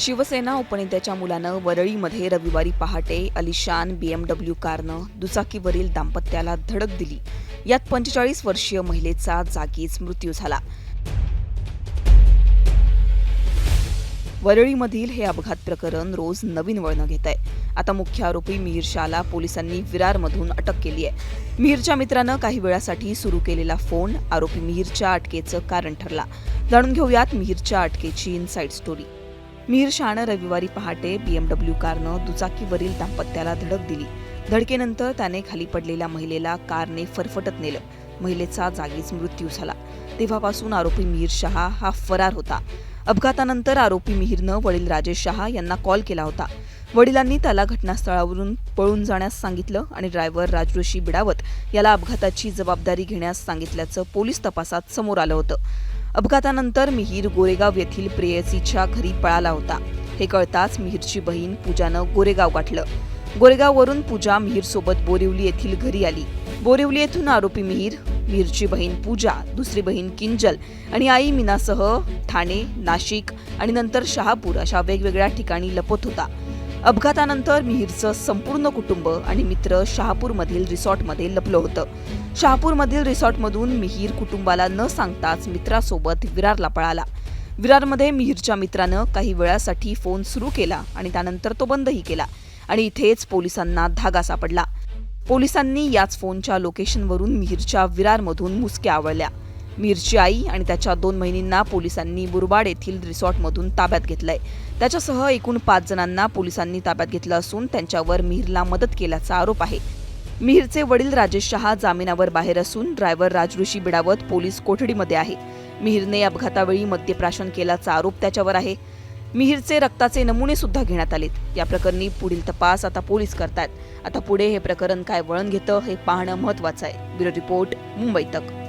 शिवसेना उपनेत्याच्या मुलानं वरळीमध्ये रविवारी पहाटे अलिशान बीएमडब्ल्यू कारनं दुचाकीवरील दाम्पत्याला धडक दिली. यात पंचेचाळीस वर्षीय महिलेचा जागीच मृत्यू झाला. वरळीमधील हे अपघात प्रकरण रोज नवीन वळण घेत आहे आता मुख्य आरोपी मिहीर शाहला पोलिसांनी विरारमधून अटक केली आहे. मिहीरच्या मित्रानं काही वेळासाठी सुरू केलेला फोन आरोपी मिहीरच्या अटकेचं कारण ठरला. जाणून घेऊयात मिहीरच्या अटकेची इनसाईड स्टोरी मिहीर रविवारी पहाटे बीएमडब्ल्यू कारनं दुचाकीवरील दाम्पत्याला धडक दिली. धडकेनंतर त्याने खाली पडलेल्या महिलेला कारने फरफटत नेलं. महिलेचा जागीच मृत्यू झाला. तेव्हापासून आरोपी मिहीर शहा हा फरार होता. अपघातानंतर आरोपी मिहीरनं वडील राजेश शहा यांना कॉल केला होता. वडिलांनी त्याला घटनास्थळावरून पळून जाण्यास सांगितलं आणि ड्रायव्हर राजऋषी बिडावत याला अपघाताची जबाबदारी घेण्यास सांगितल्याचं पोलीस तपासात समोर आलं होतं. अपघातानंतर मिहीर गोरेगाव येथील प्रेयसीच्या घरी पळाला होता. हे कळताच मिहीरची बहीण पूजानं गोरेगाव गाठलं. गोरेगाववरून पूजा मिहीरसोबत बोरिवली येथील घरी आली. बोरिवली येथून आरोपी मिहीर मिहीरची बहीण पूजा दुसरी बहीण किंजल आणि आई मीनासह ठाणे नाशिक आणि नंतर शहापूर अशा वेगवेगळ्या ठिकाणी लपत होता. अपघातानंतर मिहीरचं संपूर्ण कुटुंब आणि मित्र शहापूरमधील रिसॉर्टमध्ये लपलं होतं. शहापूरमधील रिसॉर्टमधून मिहीर कुटुंबाला न सांगताच मित्रासोबत विरारला पळाला. विरारमध्ये मिहीरच्या मित्रानं काही वेळासाठी फोन सुरू केला आणि त्यानंतर तो बंदही केला आणि इथेच पोलिसांना धागा सापडला. पोलिसांनी याच फोनच्या लोकेशनवरून मिहीरच्या विरारमधून मुसक्या आवळल्या. मिरची आई आणि त्याच्या दोन महिनींना पोलिसांनी बुरबाड येथील रिसॉर्टमधून ताब्यात घेतलंय. त्याच्यासह एकूण पाच जणांना पोलिसांनी ताब्यात घेतलं असून त्यांच्यावर मिहीरला मदत केल्याचा आरोप आहे. मिहीरचे वडील राजेश शहा जामिनावर बाहेर असून ड्रायव्हर राजऋषी बिडावत पोलीस कोठडीमध्ये आहे. मिहीरने अपघातावेळी मद्यप्राशन केल्याचा आरोप त्याच्यावर आहे. मिहीरचे रक्ताचे नमुने सुद्धा घेण्यात आलेत. या प्रकरणी पुढील तपास आता पोलीस करतात आता पुढे हे प्रकरण काय वळण घेतं हे पाहणं महत्वाचं आहे. ब्युरो रिपोर्ट मुंबई तक.